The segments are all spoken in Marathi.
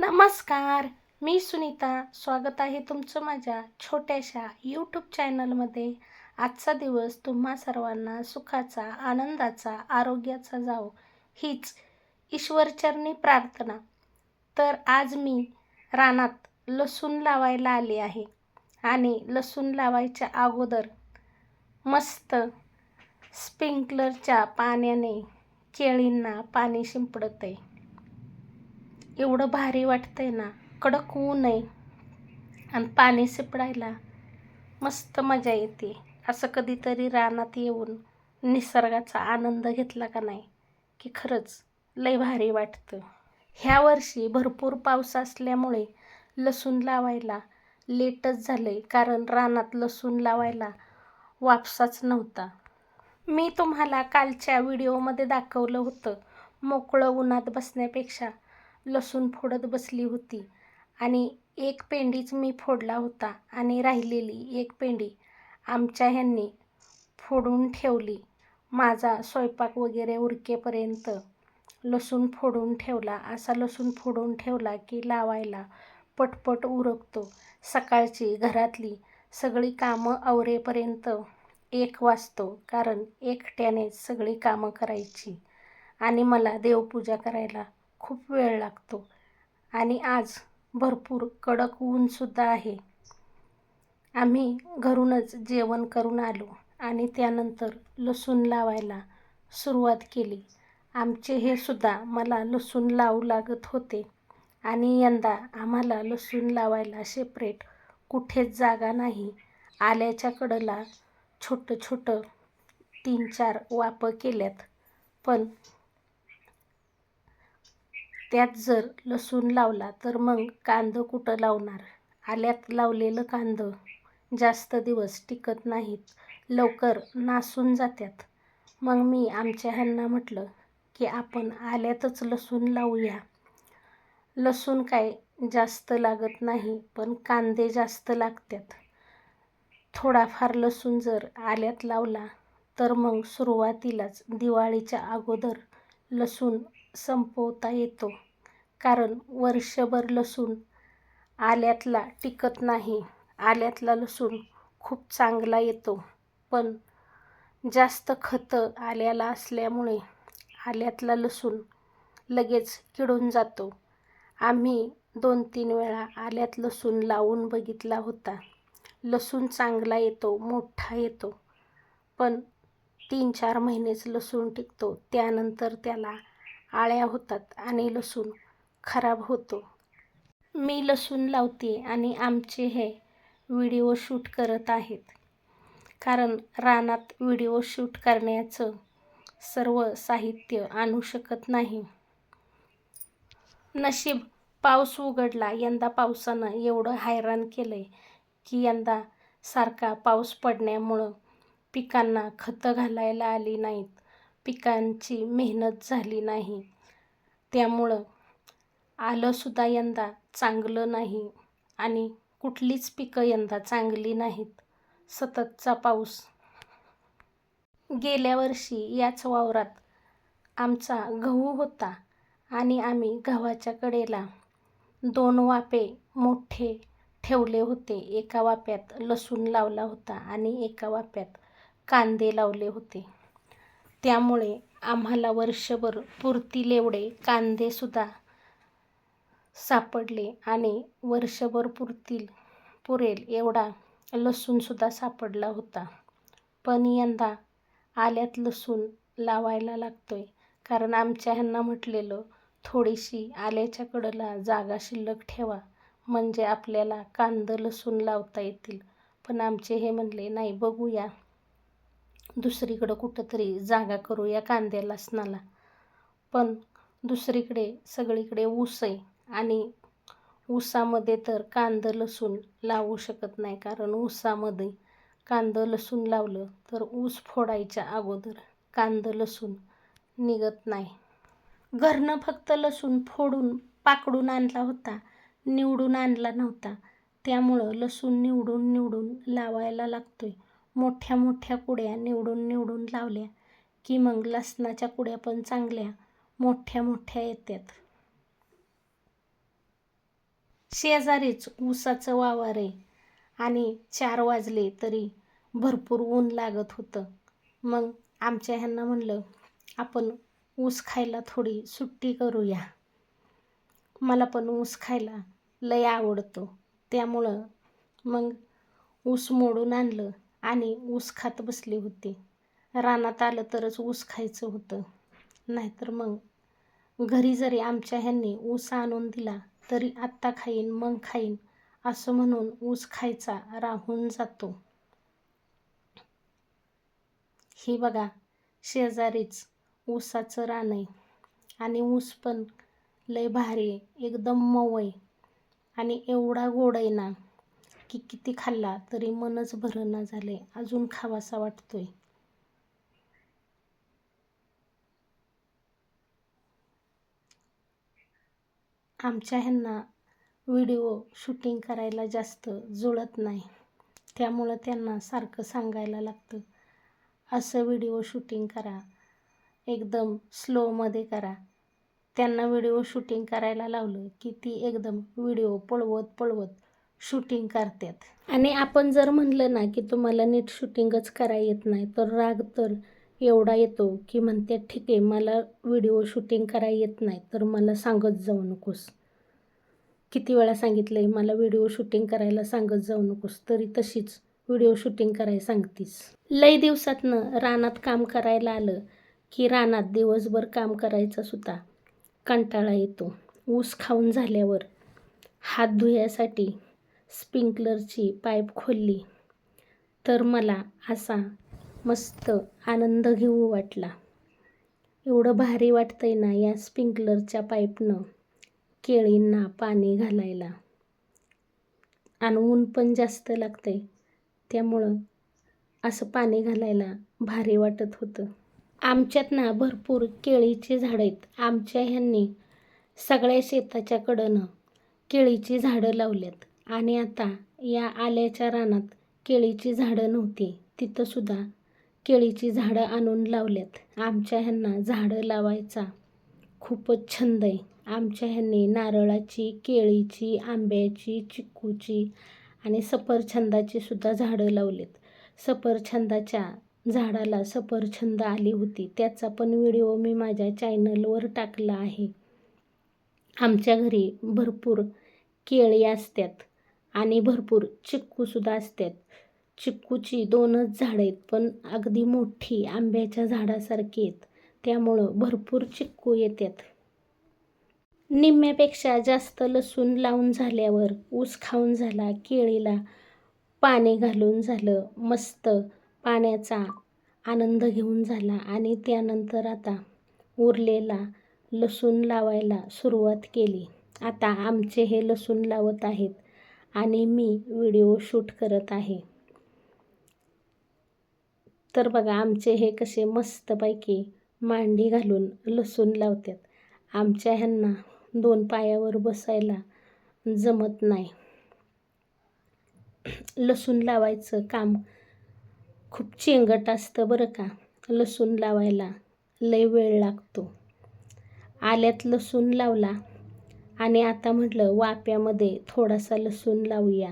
नमस्कार मी सुनीता. स्वागत आहे तुमचं माझ्या छोट्याशा यूट्यूब चॅनलमध्ये आजचा दिवस तुम्हा सर्वांना सुखाचा आनंदाचा आरोग्याचा जावो हीच ईश्वरचरणी प्रार्थना. तर आज मी रानात लसूण लावायला आले आहे आणि लसूण लावायच्या अगोदर मस्त स्प्रिंकलरच्या पाण्याने केळींना पाणी शिंपडत आहे एवढं भारी वाटतंय ना. कडक ऊन आहे. आणि पाणी शिपडायला मस्त मजा येते. असं कधीतरी रानात येऊन निसर्गाचा आनंद घेतला का नाही? की खरंच लय भारी वाटतं. ह्या वर्षी भरपूर पाऊस असल्यामुळे लसूण लावायला लेटच झालंय. कारण रानात लसूण लावायला वापसाच नव्हता. मी तुम्हाला कालच्या व्हिडिओमध्ये दाखवलं होतं. मोकळं उन्हात बसण्यापेक्षा लसूण फोडत बसली होती. आणि एक पेंडीच मी फोडला होता आणि राहिलेली एक पेंडी आमच्या ह्यांनी फोडून ठेवली. माझा स्वयंपाक वगैरे उरकेपर्यंत लसूण फोडून ठेवला. असा लसूण फोडून ठेवला की लावायला पटपट उरकतो. सकाळची घरातली सगळी कामं आवरेपर्यंत एक वाजतो कारण एकट्यानेच सगळी कामं करायची. आणि मला देवपूजा करायला खूप वेळ लागतो. आणि आज भरपूर कडक ऊनसुद्धा आहे. आम्ही घरूनच जेवण करून आलो आणि त्यानंतर लसूण लावायला सुरुवात केली. आमचे हे सुद्धा मला लसूण लावू लागत होते आणि यंदा आम्हाला लसूण लावायला सेपरेट कुठेच जागा नाही. आल्याच्या कडला छोटं छोटं तीन चार वापं केल्यात. पण त्यात जर लसूण लावला तर मग कांदं कुठं लावणार? आल्यात लावलेलं कांदं. जास्त दिवस टिकत नाहीत. लवकर नासून जातात मग मी आमच्या ह्यांना म्हटलं की आपण आल्यातच लसूण लावूया. लसूण काय जास्त लागत नाही पण कांदे जास्त लागतात थोडाफार लसूण जर आल्यात लावला तर मग सुरुवातीलाच दिवाळीच्या अगोदर लसूण संपवता येतो. कारण वर्षभर लसूण आल्यातला टिकत नाही. आल्यातला लसूण खूप चांगला येतो. पण जास्त खतं आल्याला असल्यामुळे आल्यातला लसूण लगेच किडून जातो. आम्ही दोन तीन वेळा आल्यात लसूण लावून बघितला होता. लसूण चांगला येतो मोठा येतो. पण तीन चार महिनेच लसूण टिकतो. त्यानंतर त्याला आळ्या होतात आणि लसूण खराब होतो. मी लसूण लावते आणि आमचे हे व्हिडिओ शूट करत आहेत. कारण रानात व्हिडिओ शूट करण्याचं सर्व साहित्य आणू शकत नाही. नशीब पाऊस उघडला यंदा पावसानं एवढं हैराण केलं आहे की यंदा सारखा पाऊस पडण्यामुळं पिकांना खतं घालायला आली नाहीत. पिकांची मेहनत झाली नाही. त्यामुळं आलंसुद्धा यंदा चांगलं नाही आणि कुठलीच पिकं यंदा चांगली नाहीत. सततचा पाऊस. गेल्या वर्षी याच वावरात आमचा गहू होता आणि आम्ही गव्हाच्या कडेला दोन वाफे मोठे ठेवले होते. एका वाफ्यात लसूण लावला होता आणि एका वाफ्यात कांदे लावले होते. त्यामुळे आम्हाला वर्षभर पुरतील एवढे कांदेसुद्धा सापडले आणि वर्षभर पुरतील पुरेल एवढा लसूणसुद्धा सापडला होता. पण यंदा आल्यात लसूण लावायला लागतो आहे कारण आमच्या ह्यांना म्हटलेलं थोडीशी आल्याच्या कडला जागा शिल्लक ठेवा म्हणजे आपल्याला कांदं लसूण लावता येतील. पण आमचे हे म्हणले नाही बघूया. दुसरीकडं कुठंतरी जागा करू या कांद्या लसणाला पण दुसरीकडे सगळीकडे ऊस आहे आणि ऊसामध्ये तर कांदं लसूण लावू शकत नाही. कारण ऊसामध्ये कांदं लसूण लावलं तर ऊस फोडायच्या अगोदर कांदं लसूण निघत नाही. घरनं फक्त लसूण फोडून पाकडून आणला होता निवडून आणला नव्हता. त्यामुळं लसूण निवडून निवडून लावायला लागतोय. मोठ्या मोठ्या कुड्या निवडून निवडून लावल्या की मग लसणाच्या कुड्या पण चांगल्या मोठ्या मोठ्या येतात शेजारीच ऊसाचं वावर आहे आणि चार वाजले तरी भरपूर ऊन लागत होतं. मग आमच्या ह्यांना म्हणलं आपण ऊस खायला थोडी सुट्टी करूया. मला पण ऊस खायला लय आवडतो. त्यामुळं मग ऊस मोडून आणलं. आणि ऊस खात बसली होती. रानात आलं तरच ऊस खायचं होतं. नाहीतर मग? घरी जरी आमच्या ह्यांनी ऊस आणून दिला तरी आत्ता खाईन मग खाईन असं म्हणून ऊस खायचा राहून जातो. ही बघा शेजारीच ऊसाचं रान आहे. आणि ऊस पण लय भारी आहे. एकदम मऊ आहे. आणि एवढा गोड आहे ना की किती खाल्ला तरी मनच भरणा झाले अजून खावासा वाटतोय. आमच्या ह्यांना व्हिडिओ शूटिंग करायला जास्त जुळत नाही. त्यामुळं त्यांना सारखं सांगायला लागतं असं व्हिडिओ शूटिंग करा. एकदम स्लोमध्ये करा. त्यांना व्हिडिओ शूटिंग करायला लावलं की ती एकदम व्हिडिओ पळवत पळवत शूटिंग करतात. आणि आपण जर म्हणलं ना की तुम्हाला नीट शूटिंगच करा येत नाही तर राग तर एवढा येतो की म्हणते ठीक आहे मला व्हिडिओ शूटिंग करा येत नाही तर मला सांगत जाऊ नकोस. किती वेळा सांगितलं आहे मला व्हिडिओ शूटिंग करायला सांगत जाऊ नकोस तरी तशीच व्हिडिओ शूटिंग करायला सांगतीस. लई दिवसातनं रानात काम करायला आलं की रानात दिवसभर काम करायचा सुद्धा कंटाळा येतो. ऊस खाऊन झाल्यावर हात धुयासाठी स्प्रिंकलरची पाईप खोलली तर मला असा मस्त आनंद घेऊ वाटला. एवढं भारी वाटतंय ना या स्प्रिंकलरच्या पाईपनं केळींना पाणी घालायला. आणि ऊन पण जास्त लागतंय त्यामुळं असं पाणी घालायला भारी वाटत होतं. आमच्यात ना भरपूर केळीची झाडं आहेत. आमच्या ह्यांनी सगळ्या शेताच्याकडनं केळीची झाडं लावल्यात. आणि आता या आल्याच्या रानात केळीची झाडं नव्हती. तिथंसुद्धा केळीची झाडं आणून लावल्यात. आमच्या ह्यांना झाडं लावायचा खूपच छंद आहे. आमच्या ह्यांनी नारळाची केळीची आंब्याची चिक्कूची आणि सफरछंदाची सुद्धा झाडं लावलीत. सफरछंदाच्या झाडाला सफरछंद आली होती. त्याचा पण व्हिडिओ मी माझ्या चॅनलवर टाकला आहे. आमच्या घरी भरपूर केळी असतात आणि भरपूर चिक्कूसुद्धा असतात. चिक्कूची दोनच झाडं आहेत पण अगदी मोठी आंब्याच्या झाडासारखी आहेत. त्यामुळं भरपूर चिक्कू येतात. निम्म्यापेक्षा जास्त लसूण लावून झाल्यावर ऊस खाऊन झाला केळीला पाणी घालून झालं मस्त पाण्याचा आनंद घेऊन झाला आणि त्यानंतर आता उरलेला लसूण लावायला सुरुवात केली. आता आमचे हे लसूण लावत आहेत. आणि मी व्हिडिओ शूट करत आहे. तर बघा आमचे हे कसे मस्तपैकी मांडी घालून लसूण लावतात. आमच्या ह्यांना दोन पायावर बसायला जमत नाही. लसूण लावायचं काम खूप चेंगट असतं बरं का. लसूण लावायला लय वेळ लागतो. आल्यात लसूण लावला आणि आता म्हटलं वाप्यामध्ये थोडासा लसूण लावूया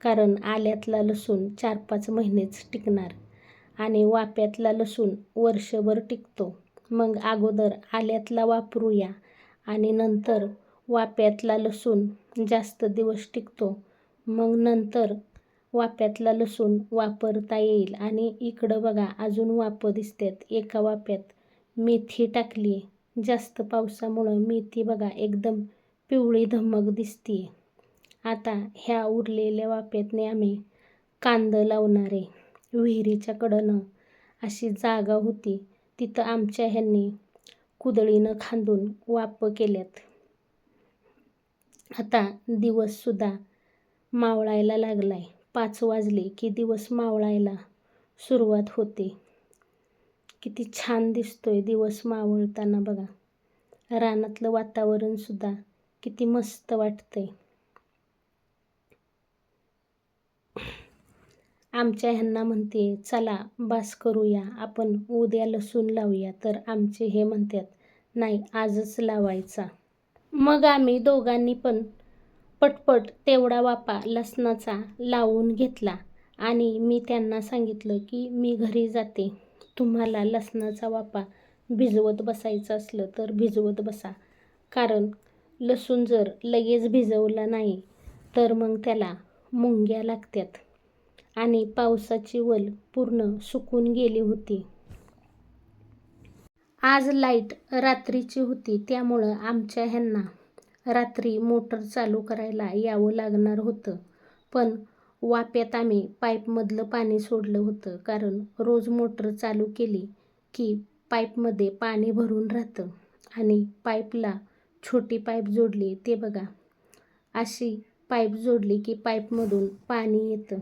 कारण आल्यातला लसूण चार पाच महिनेच टिकणार आणि वाप्यातला लसूण वर्षभर टिकतो. मग अगोदर आल्यातला वापरूया आणि नंतर वाप्यातला लसूण जास्त दिवस टिकतो. मग नंतर वाप्यातला लसूण वापरता येईल आणि इकडं बघा अजून वापं दिसतात एका वाप्यात मेथी टाकली जास्त पावसामुळं मेथी बघा एकदम पिवळी धमक दिसते आता ह्या उरलेल्या वाप्यातने आम्ही कांदं लावणारे विहिरीच्या कडनं अशी जागा होती तिथं आमच्या ह्यांनी कुदळीनं खांदून वापं केल्यात. आता दिवससुद्धा मावळायला लागलाय. पाच वाजले की दिवस मावळायला सुरुवात होते. किती छान दिसतोय दिवस मावळताना बघा. रानातलं वातावरणसुद्धा किती मस्त वाटतंय. आमच्या ह्यांना म्हणते चला बास करूया आपण उद्या लसूण लावूया. तर आमचे हे म्हणतात नाही आजच लावायचा. मग आम्ही दोघांनी पण पटपट तेवढा वापा लसणाचा लावून घेतला आणि मी त्यांना सांगितलं की मी घरी जाते. तुम्हाला लसणाचा वापा भिजवत बसायचं असलं तर भिजवत बसा. कारण लसूण जर लगेच भिजवला नाही तर मग त्याला मुंग्या लागतात आणि पावसाची वल पूर्ण सुकून गेली होती. आज लाइट रात्रीची होती त्यामुळं आमच्या ह्यांना रात्री मोटर चालू करायला यावं लागणार होतं. पण वाप्यात आम्ही पाईपमधलं पाणी सोडलं होतं कारण रोज मोटर चालू केली की पाईपमध्ये पाणी भरून राहतं आणि पाईपला छोटी पाईप जोडली ते बघा. अशी पाईप जोडली की पाईपमधून पाणी येतं.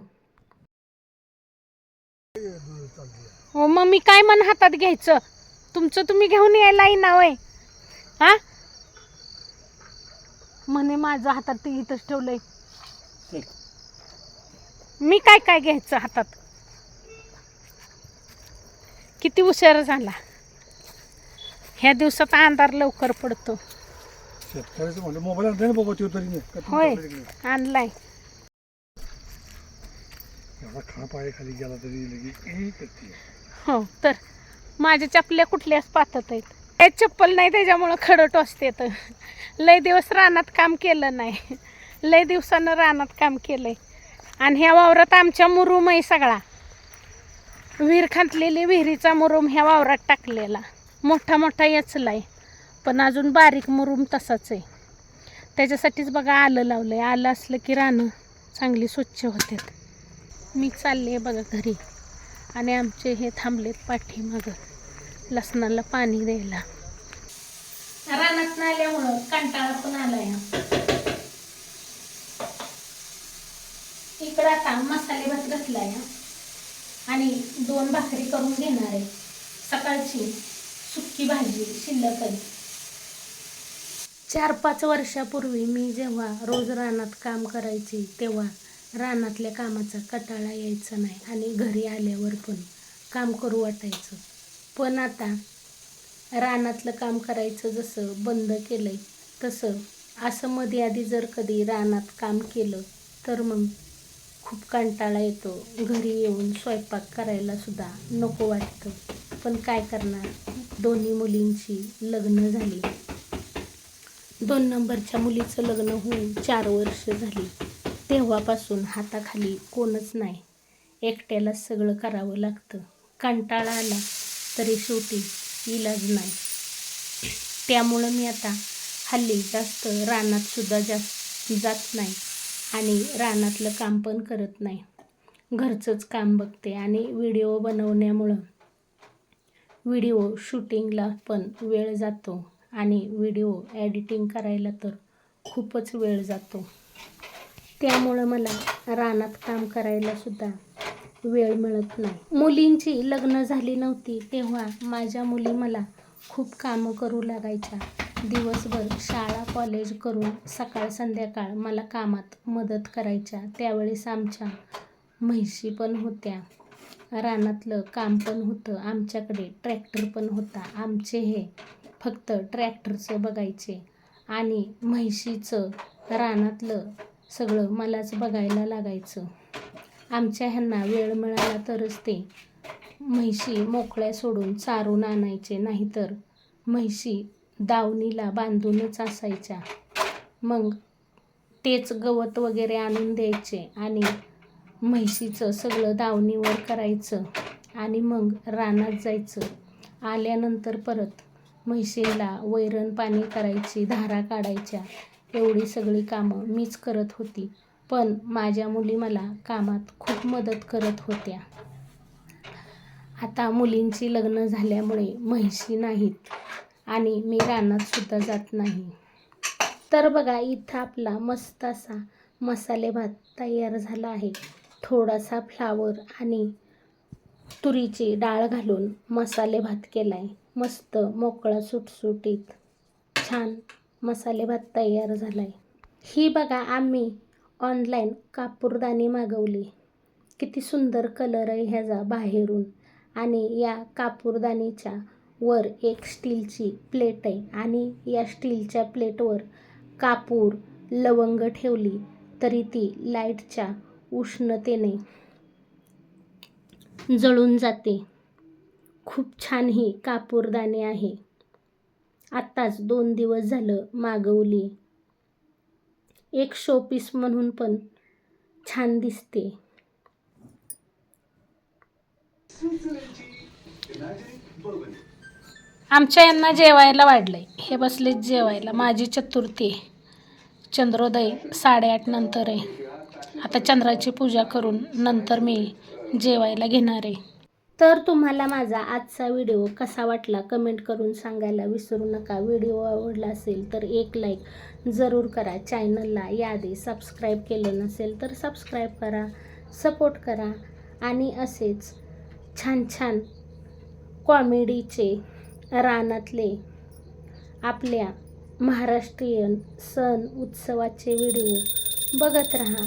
हो मग मी काय मन हातात घ्यायचं? तुमचं तुम्ही घेऊन यायला ना वय. हा? म्हणे माझं हातात ते इथंच ठेवलंय. मी काय काय घ्यायचं हातात? किती उशीर झाला? ह्या दिवसात अंधार लवकर पडतो. शेतकऱ्याचं म्हणलं मोबाईल आणता ना बाबा तो तरी नाही. का तुमच्या होय तिकडे? आणलाय. एवढा पाय खाली गेला तरी लगेच करते हो तर माझ्या चपल्या कुठल्याच पाहतात आहेत. काही चप्पल नाही त्याच्यामुळं खडं टोचते तर. लय दिवस रानात काम केलं नाही. लय दिवसानं रानात काम केलंय. आणि ह्या वावरात आमच्या मुरुम आहे सगळा. विहीर खांतलेली विहिरीचा मुरुम ह्या वावरात टाकलेला. मोठा मोठा याचलाय पण अजून बारीक मुरूम तसाच आहे. त्याच्यासाठीच बघा आलं लावलं आहे आलं असलं की रानं चांगली स्वच्छ होतात. मी चालले बघा घरी. आणि आमचे हे थांबलेत पाठीमागं. लसणाला पाणी द्यायला. रानात आल्यामुळं कंटाळा पण आलाय. इकडं आता मसाले भात घातलाय. आणि दोन भाकरी करून घेणार आहे. सकाळची सुक्की भाजी शिल्लक आहे. चार पाच वर्षापूर्वी मी जेव्हा रोज रानात काम करायची तेव्हा रानातल्या कामाचा कटाळा यायचा नाही आणि घरी आल्यावर पण काम करू वाटायचं. पण आता रानातलं काम करायचं जसं बंद केलं आहे तसं असं मध्ये आधी जर कधी रानात काम केलं तर मग खूप कंटाळा येतो. घरी येऊन स्वयंपाक करायला सुद्धा नको वाटतं. पण काय करणार? दोन्ही मुलींची लग्न झाली. दोन नंबरच्या मुलीचं लग्न होऊन चार वर्ष झाली. तेव्हापासून हाताखाली कोणच नाही. एकट्याला सगळं करावं लागतं. कंटाळा आला तरी शेवटी इलाज नाही. त्यामुळं मी आता हल्ली जास्त रानात सुद्धा जास्त जात नाही आणि रानातलं काम पण करत नाही. घरचंच काम बघते आणि व्हिडिओ बनवण्यामुळं. व्हिडिओ शूटिंगला पण वेळ जातो. आणि व्हिडिओ एडिटिंग करायला तर खूपच वेळ जातो. त्यामुळं मला रानात काम करायलासुद्धा वेळ मिळत नाही. मुलींची लग्न झाली नव्हती तेव्हा माझ्या मुली मला खूप कामं करू लागायच्या. दिवसभर शाळा कॉलेज करून सकाळ संध्याकाळ मला कामात मदत करायच्या. त्यावेळेस आमच्या म्हैशी पण होत्या. रानातलं काम पण होतं आमच्याकडे ट्रॅक्टर पण होता आमचे हे फक्त ट्रॅक्टरचं बघायचे. आणि म्हैशीचं रानातलं सगळं मलाच बघायला लागायचं. आमच्या ह्यांना वेळ मिळाला तरच ते म्हैशी मोकळ्या सोडून चारून आणायचे नाहीतर म्हैशी दावणीला बांधूनच असायच्या. मग तेच गवत वगैरे आणून द्यायचे आणि म्हैशीचं सगळं दावणीवर करायचं आणि मग रानात जायचं. आल्यानंतर परत म्हैशीला वैरण पाणी करायची धारा काढायच्या एवढी सगळी कामं मीच करत होती. पण माझ्या मुली मला कामात खूप मदत करत होत्या. आता मुलींची लग्न झाल्यामुळे म्हैशी नाहीत आणि मी रानातसुद्धा जात नाही. तर बघा इथं आपला मस्त असा मसाले भात तयार झाला आहे. थोडासा फ्लावर आणि तुरीची डाळ घालून मसाले भात केला आहे मस्त मोकळा सुटसुटीत छान मसाले भात तयार झाला आहे ही बघा आम्ही ऑनलाईन कापूरदानी मागवली. किती सुंदर कलर आहे ह्याचा बाहेरून. आणि या कापूरदानीच्या वर एक स्टीलची प्लेट आहे. आणि या स्टीलच्या प्लेटवर कापूर लवंग ठेवली. तरी ती लाईटच्या उष्णतेने जळून जाते. खूप छान ही कापूरदानी आहे. आत्ताच दोन दिवस झालं मागवली. एक शोपीस म्हणून पण छान दिसते. आमच्या यांना जेवायला वाढलंय. हे बसले जेवायला. माझी चतुर्थी. चंद्रोदय साडेआठ नंतर आहे. आता चंद्राची पूजा करून नंतर मी जेवायला घेणार आहे. तर तुम्हाला माझा आजचा व्हिडिओ कसा वाटला कमेंट करून सांगायला विसरू नका. व्हिडिओ आवडला असेल तर एक लाईक जरूर करा. चॅनलला याआधी सबस्क्राईब केलं नसेल तर सबस्क्राईब करा सपोर्ट करा आणि असेच छान छान कॉमेडीचे रानातले आपल्या महाराष्ट्रीयन सण उत्सवाचे व्हिडिओ बघत राहा.